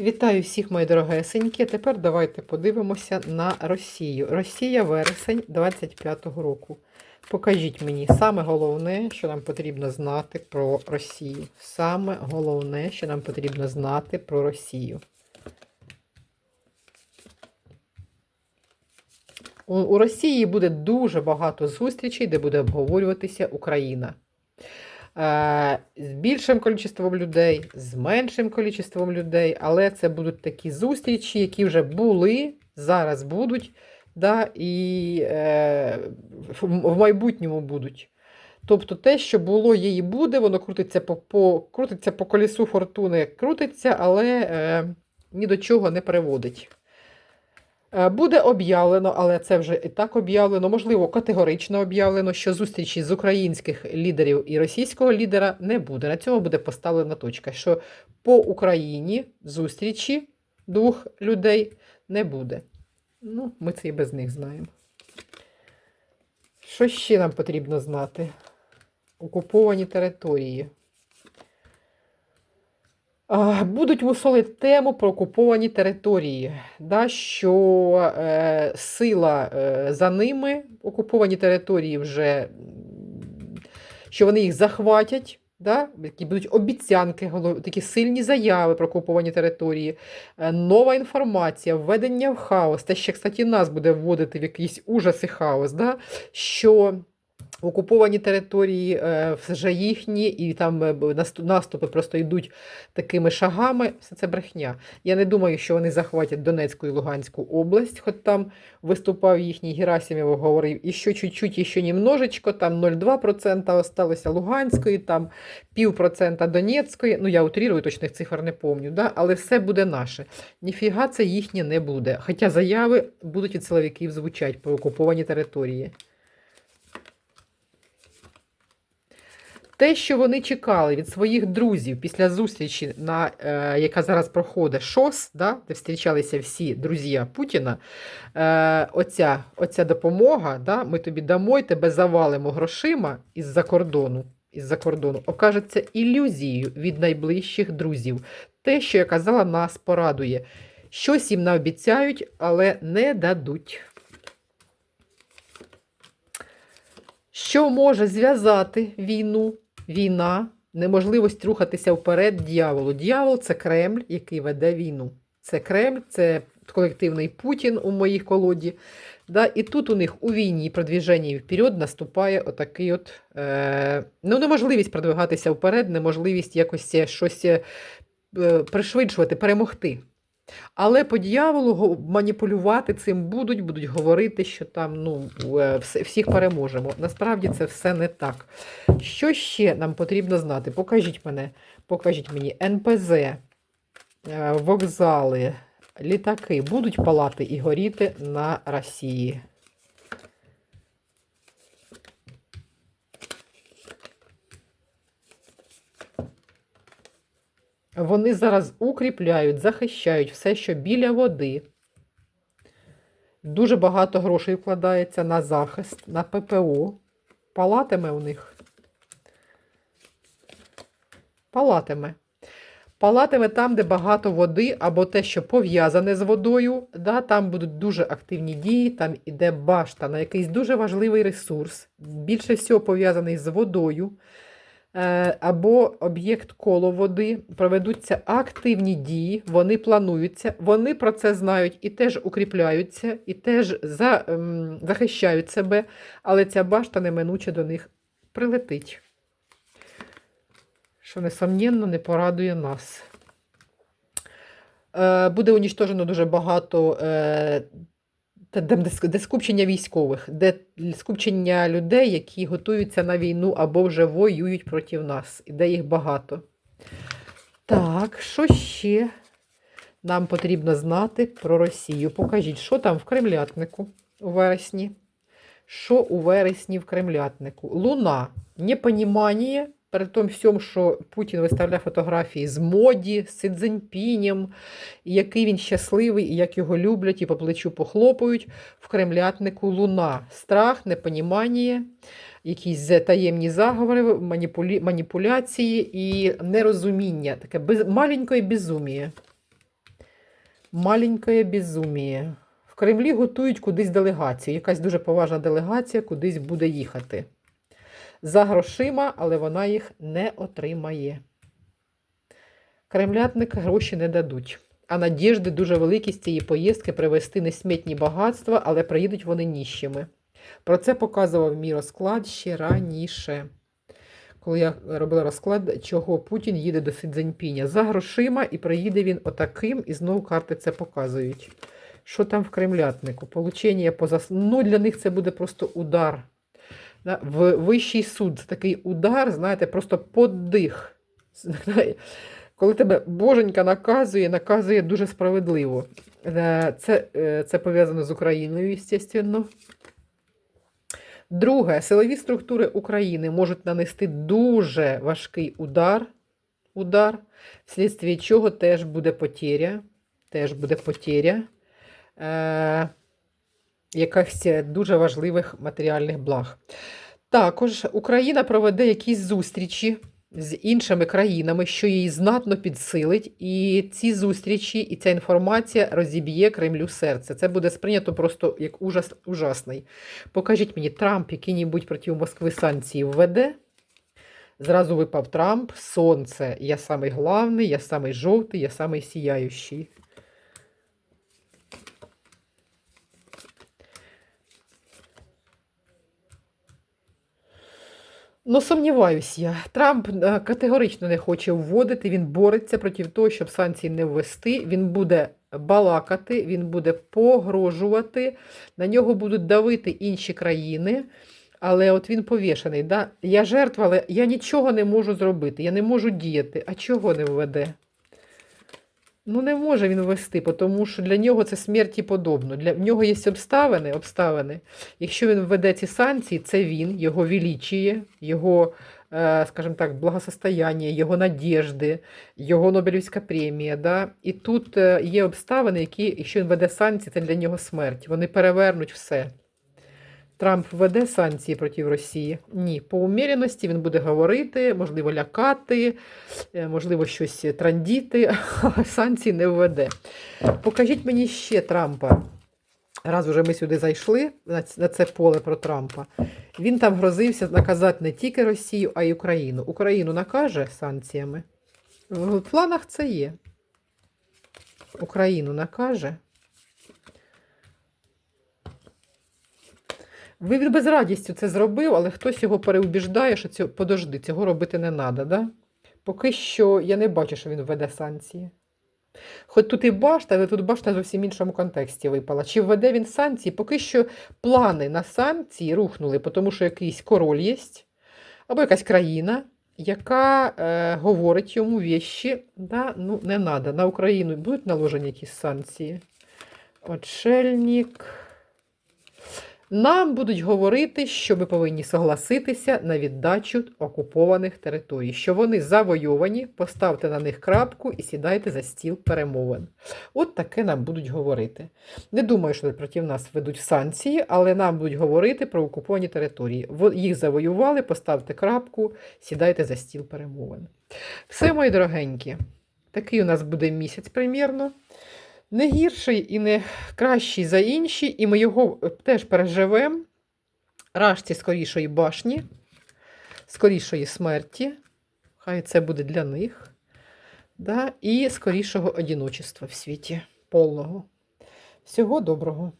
Вітаю всіх, мої дорогесенькі. Тепер давайте подивимося на Росію. Росія вересень 25-го року. Покажіть мені саме головне, що нам потрібно знати про Росію. Саме головне, що нам потрібно знати про Росію. У, Росії буде дуже багато зустрічей, де буде обговорюватися Україна. Е, з більшим кількістю людей, з меншим кількістю людей, але це будуть такі зустрічі, які вже були, зараз будуть, да, і е, в майбутньому будуть. Тобто те, що було, є і буде, воно крутиться по, по, крутиться по колісу фортуни, крутиться, але е, ні до чого не приводить. Е, Буде об'явлено, але це вже і так об'явлено, можливо, категорично об'явлено, що зустрічі з українських лідерів і російського лідера не буде. На цьому буде поставлена точка, що по Україні зустрічі двох людей не буде. Ну, ми це і без них знаємо. Що ще нам потрібно знати? Окуповані території. Будуть мусолити тему про окуповані території, да, що е, сила е, за ними, окуповані території вже, що вони їх захватять, да, які будуть обіцянки, такі сильні заяви про окуповані території, е, нова інформація, введення в хаос, те, що, кстати, нас буде вводити в якийсь ужас і хаос, да, що окуповані території е, вже їхні, і там е, наступи просто йдуть такими шагами. Все це брехня. Я не думаю, що вони захватять Донецьку і Луганську область, хоч там виступав їхній Герасимов, говорив, і що чуть-чуть, і що немножечко, там 0,2% осталося Луганської, там півпроцента Донецької. Ну, я утрірую, точних цифр не пам'ятаю, да? але все буде наше. Ніфіга це їхнє не буде. Хоча заяви будуть від силовиків звучать про окуповані території. Те, що вони чекали від своїх друзів після зустрічі, на, е, яка зараз проходить ШОС, да, де зустрічалися всі друзі Путіна, е, оця, оця допомога, да, ми тобі дамо і тебе завалимо грошима із-за кордону, із-за кордону, окажеться ілюзією від найближчих друзів. Те, що я казала, нас порадує. Щось їм наобіцяють, але не дадуть. Що може зв'язати війну, війна, неможливість рухатися вперед дьяволу? Дьявол це Кремль, який веде війну. Це Кремль, це колективний Путін у моїй колоді. Да? І тут у них у війні продвіженні вперед наступає отакий от, е, ну, неможливість продвигатися вперед, неможливість якось е, щось е, пришвидшувати, перемогти. Але по дьяволу маніпулювати цим будуть, будуть говорити, що там ну, е, всіх переможемо. Насправді це все не так. Що ще нам потрібно знати? Покажіть мене, покажіть мені НПЗ, е, вокзали, літаки будуть палати і горіти на Росії. Вони зараз укріпляють, захищають все, що біля води. Дуже багато грошей вкладається на захист, на ППО. Палатиме у них. Палатиме. Палатиме там, де багато води, або те, що пов'язане з водою. Да, там будуть дуже активні дії, там іде башта на якийсь дуже важливий ресурс, більше всього пов'язаний з водою або об'єкт коло води, проведуться активні дії, вони плануються, вони про це знають і теж укріпляються, і теж за, ем, захищають себе, але ця башта неминуче до них прилетить. Що, несомненно, не порадує нас. Е, буде уніштожено дуже багато е, де, скупчення військових, де скупчення людей, які готуються на війну або вже воюють проти нас, і де їх багато. Так, що ще нам потрібно знати про Росію? Покажіть, що там в Кремлятнику у вересні? Що у вересні в Кремлятнику? Луна. Непонімання, при тому всьому, що Путін виставляє фотографії з моді, з Цзіньпінем, і який він щасливий, і як його люблять, і по плечу похлопають. В Кремлятнику луна. Страх, непонімання, якісь таємні заговори, маніпулі... маніпуляції і нерозуміння, таке без... маленьке безуміє. Маленькое безуміє. В Кремлі готують кудись делегацію. Якась дуже поважна делегація кудись буде їхати. За грошима, але вона їх не отримає. Кремлятник гроші не дадуть. А надіжди дуже великі з цієї поїздки привезти несмітні багатства, але приїдуть вони ніщими. Про це показував мій розклад ще раніше. Коли я робила розклад, чого Путін їде до Сидзеньпіня. За грошима і приїде він отаким, і знову карти це показують. Що там в кремлятнику? Получення поза... Ну, для них це буде просто удар. В вищий суд такий удар, знаєте, просто подих. Коли тебе боженька наказує, наказує дуже справедливо. Е, Це, е, це пов'язано з Україною, звісно. Друге, силові структури України можуть нанести дуже важкий удар, удар, вслідстві чого теж буде потеря, теж буде потеря е, якихось дуже важливих матеріальних благ. Також Україна проведе якісь зустрічі з іншими країнами, що її знатно підсилить, і ці зустрічі і ця інформація розіб'є Кремлю серце. Це буде сприйнято просто як ужас ужасний. Покажіть мені, Трамп які-небудь проти Москви санкції введе. Зразу випав Трамп, сонце. Я самий главний, я самий жовтий, я самий сіяючий. Ну, сумніваюсь я. Трамп е, категорично не хоче вводити, він бореться проти того, щоб санкції не ввести. Він буде балакати, він буде погрожувати, на нього будуть давити інші країни. Але от він повішений. Да? Я жертва, але я нічого не можу зробити, я не можу діяти. А чого не введе? Ну, не може він ввести, тому що для нього це смерті подобно. Для в нього є обставини, обставини. Якщо він введе ці санкції, це він, його величіє, його, е, скажімо так, благосостояння, його надіжди, його Нобелівська премія. Да? І тут е, є обставини, які, якщо він веде санкції, це для нього смерть. Вони перевернуть все. Трамп введе санкції проти Росії? Ні. По уміряності він буде говорити, можливо, лякати, е, можливо, щось трандіти, але санкції не введе. Покажіть мені ще Трампа. Раз уже ми сюди зайшли на це поле про Трампа. Він там грозився наказати не тільки Росію, а й Україну. Україну накаже санкціями. В планах це є. Україну накаже. Він без радістю це зробив, але хтось його переубіждає, що цього, подожди, цього робити не треба. Да? Поки що я не бачу, що він введе санкції. Хоч тут і башта, але тут башта зовсім іншому контексті випала. Чи введе він санкції? Поки що плани на санкції рухнули, тому що якийсь король є, або якась країна, яка е, говорить йому вещі, да, ну, не треба. На Україну будуть наложені якісь санкції. Отшельник. Нам будуть говорити, що ми повинні согласитися на віддачу окупованих територій, що вони завойовані, поставте на них крапку і сідайте за стіл перемовин. От таке нам будуть говорити. Не думаю, що проти нас ведуть санкції, але нам будуть говорити про окуповані території. Їх завоювали, поставте крапку, сідайте за стіл перемовин. Все, мої дорогенькі, такий у нас буде місяць примірно не гірший і не кращий за інші, і ми його е, теж переживемо. Рашці скорішої башні, скорішої смерті. Хай це буде для них. Да? І скорішого одіночества в світі повного. Всього доброго!